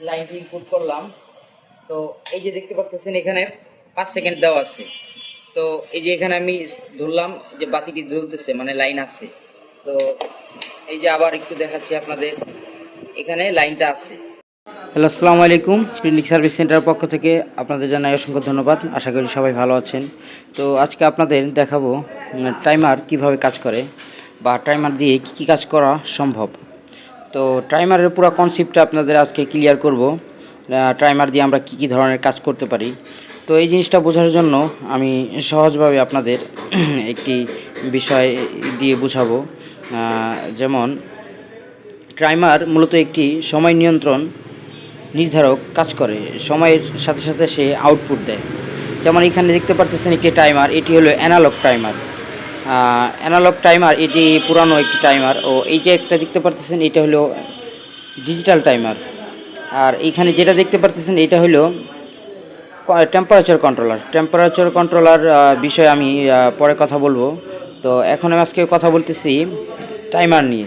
লাইনটি ইনপুট করলাম। তো এই যে দেখতে পাচ্ছেন এখানে পাঁচ সেকেন্ড দেওয়া আছে। তো এই যে এখানে আমি ধরলাম যে বাতিটি জ্বলতেছে মানে লাইন আছে। তো এই যে আবার একটু দেখাচ্ছি আপনাদের। এখানে লাইনটা আছে। হ্যালো, আসসালামু আলাইকুম। ক্লিনিক সার্ভিস সেন্টারের পক্ষ থেকে আপনাদের জানাই অসংখ্য ধন্যবাদ। আশা করি সবাই ভালো আছেন। তো আজকে আপনাদের দেখাবো টাইমার কীভাবে কাজ করে বা টাইমার দিয়ে কী কী কাজ করা সম্ভব। তো টাইমারের পুরো কনসেপ্টটা আপনাদের আজকে ক্লিয়ার করব। টাইমার দিয়ে আমরা কী কী ধরনের কাজ করতে পারি। তো এই জিনিসটা বোঝার জন্য আমি সহজভাবে আপনাদের একটি বিষয় দিয়ে বুঝাবো। যেমন টাইমার মূলত একটি সময় নিয়ন্ত্রণ নির্ধারক কাজ করে। সময়ের সাথে সাথে সে আউটপুট দেয়। যেমন এখানে দেখতে পারতেছেন একটি টাইমার এটি হলো অ্যানালগ টাইমার অ্যানালগ টাইমার এটি পুরানো একটি টাইমার ও এই যে একটা দেখতে পারতেছেন, এটা হলো ডিজিটাল টাইমার আর এইখানে যেটা দেখতে পারতেছেন, এটা হলো টেম্পারেচার কন্ট্রোলার টেম্পারেচার কন্ট্রোলার বিষয়ে আমি পরে কথা বলব। তো এখন আমি আজকে কথা বলতেছি টাইমার নিয়ে।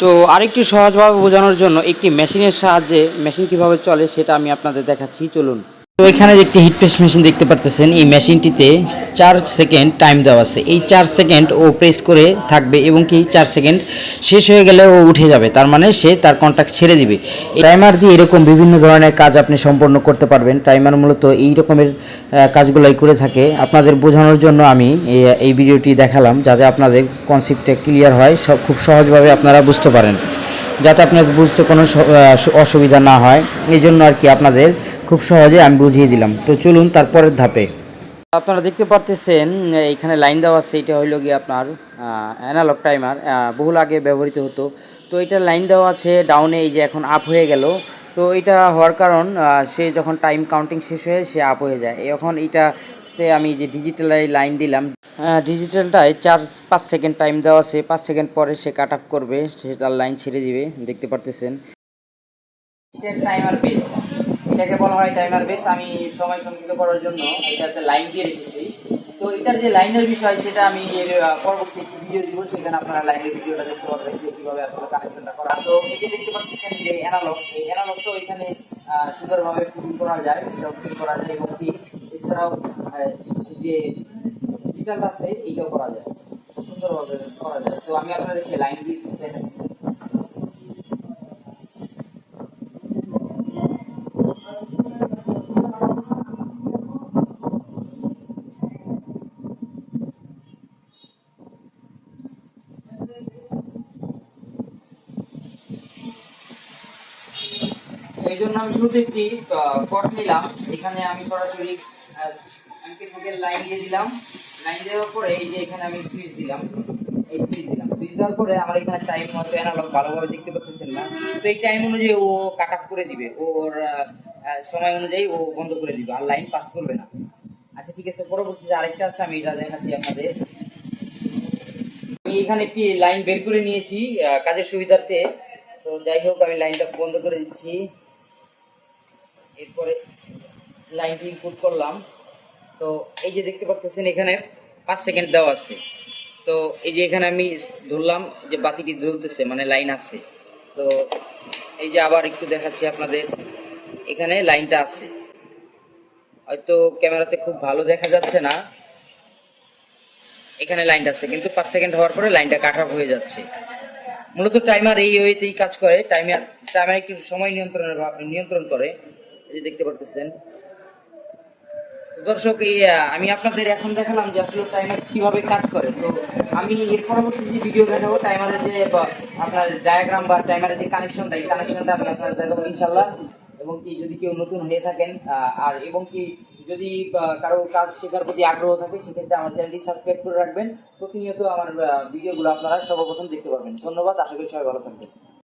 তো আরেকটু সহজভাবে বোঝানোর জন্য একটি মেশিনের সাহায্যে মেশিন কীভাবে চলে সেটা আমি আপনাদের দেখাচ্ছি। চলুন। তো এখানে একটি হিট প্রেস মেশিন দেখতে পারতেছেন, এই মেশিনটিতে চার সেকেন্ড টাইম দেওয়া আছে। এই চার সেকেন্ড ও প্রেস করে থাকবে এবং কি চার সেকেন্ড শেষ হয়ে গেলে ও উঠে যাবে। তার মানে সে তার কন্ট্যাক্ট ছেড়ে দিবে। টাইমার দিয়ে এরকম বিভিন্ন ধরনের কাজ আপনি সম্পন্ন করতে পারবেন। টাইমার মূলত এই রকমের কাজগুলাই করে থাকে। আপনাদের বোঝানোর জন্য আমি এই- ভিডিওটি দেখালাম, যাতে আপনাদের কনসেপ্টটা ক্লিয়ার হয় খুব সহজভাবে আপনারা বুঝতে পারেন। যাতে আপনাকে বুঝতে কোনো অসুবিধা না হয়। এই জন্য আর কি আপনাদের খুব সহজে আমি বুঝিয়ে দিলাম। তো চলুন তারপরের ধাপে। আপনারা দেখতে পারতেছেন এখানে লাইন দেওয়া আছে এটা হইল গিয়ে আপনার অ্যানালগ টাইমার বহুল আগে ব্যবহৃত হতো। তো এটা লাইন দেওয়া আছে ডাউনে এই যে এখন আপ হয়ে গেল। তো এটা হওয়ার কারণ সে যখন টাইম কাউন্টিং শেষ হয়ে সে আপ হয়ে যায়। এখন এইটাতে আমি যে ডিজিটাল লাইন দিলাম ডিজিটালটায় চার পাঁচ সেকেন্ড টাইম দেওয়া আছে। পাঁচ সেকেন্ড পরে সে কাট অফ করবে সে তার লাইন ছেড়ে দিবে দেখতে পারতেছেন। এটা টাইমার বেস এটাকে বলা হয় টাইমার বেস আমি সময় সংক্ষিপ্ত করার জন্য এটাতে লাইন দিয়ে রেখেছি। তো এটার যে লাইনের বিষয়, সেটা আমি এর পরবর্তী একটি ভিডিও দিব, সেখানে আপনারা লাইনের ভিডিওটা দেখতে পারবেন যে কীভাবে আসলে কানেকশনটা করা। তো এই যে দেখতে পাচ্ছেন যে অ্যানালগ এই অ্যানালগ তো এখানে সুন্দরভাবে ফিটিং করা যায় এটাও ফিটিং করা যায় এবং কি এছাড়াও যে ডিজিটাল আছে, এইটাও করা যায়। সুন্দরভাবে করা যায়। তো আমি আপনাদেরকে লাইন দিয়ে দেখাচ্ছি। এই জন্য আমি শুরুতে একটি কট নিলাম। এখানে আমি সরাসরি থেকে লাইন দিয়ে দিলাম। লাইন দেওয়ার পরে এই যে এখানে আমি সুইচ দিলাম। এই সুইচ দিলাম। সুইচ দেওয়ার পরে আমার এখানে টাইম মতো অ্যানালগ ভালোভাবে দেখতে পাচ্ছেন না। তো এই টাইম অনুযায়ী ও কাট অফ করে দিবে। ওর সময় অনুযায়ী ও বন্ধ করে দিবে। আর লাইন পাস করবে না। আচ্ছা ঠিক আছে। পরবর্তীতে আরেকটা আছে, আমি এটা দেখাচ্ছি আপনাদের। আমি এখানে একটি লাইন বের করে নিয়েছি কাজের সুবিধার্থে। তো যাই হোক, আমি লাইনটা বন্ধ করে দিচ্ছি। এরপরে লাইনটি ইনপুট করলাম। তো এই যে দেখতে পাচ্ছেন এখানে পাঁচ সেকেন্ড দেওয়া আছে। তো এই যে এখানে আমি ধরলাম যে বাতিটি জ্বলতেছে মানে লাইন আছে। তো এই যে আবার একটু দেখাচ্ছি আপনাদের। এখানে লাইনটা আছে। হয়তো ক্যামেরাতে খুব ভালো দেখা যাচ্ছে না। এখানে লাইনটা আছে, কিন্তু পাঁচ সেকেন্ড হওয়ার পরে লাইনটা কাট অফ হয়ে যাচ্ছে। মূলত টাইমার এই ওয়েতেই কাজ করে। টাইমার টাইমার একটু সময় নিয়ন্ত্রণের নিয়ন্ত্রণ করে। যে দেখতে পারতেছেন। দর্শক আমি আপনাদের এখন দেখালাম যে আসলে টাইমার কীভাবে কাজ করে। তো আমি এর পরবর্তী যে ভিডিও দেখাবো টাইমারের যে আপনার ডায়াগ্রাম বা টাইমারের যে কানেকশনটা এই কানেকশনটা আমি আপনাদের দেখাবো ইনশাল্লাহ এবং কি যদি কেউ নতুন হয়ে থাকেন আর এবং কি যদি কারও কাজ শেখার প্রতি আগ্রহ থাকে, সেক্ষেত্রে আমার চ্যানেলটি সাবস্ক্রাইব করে রাখবেন। প্রতিনিয়ত আমার ভিডিওগুলো আপনারা সর্বপ্রথম দেখতে পারবেন। ধন্যবাদ, আশা করি সবাই ভালো থাকবেন।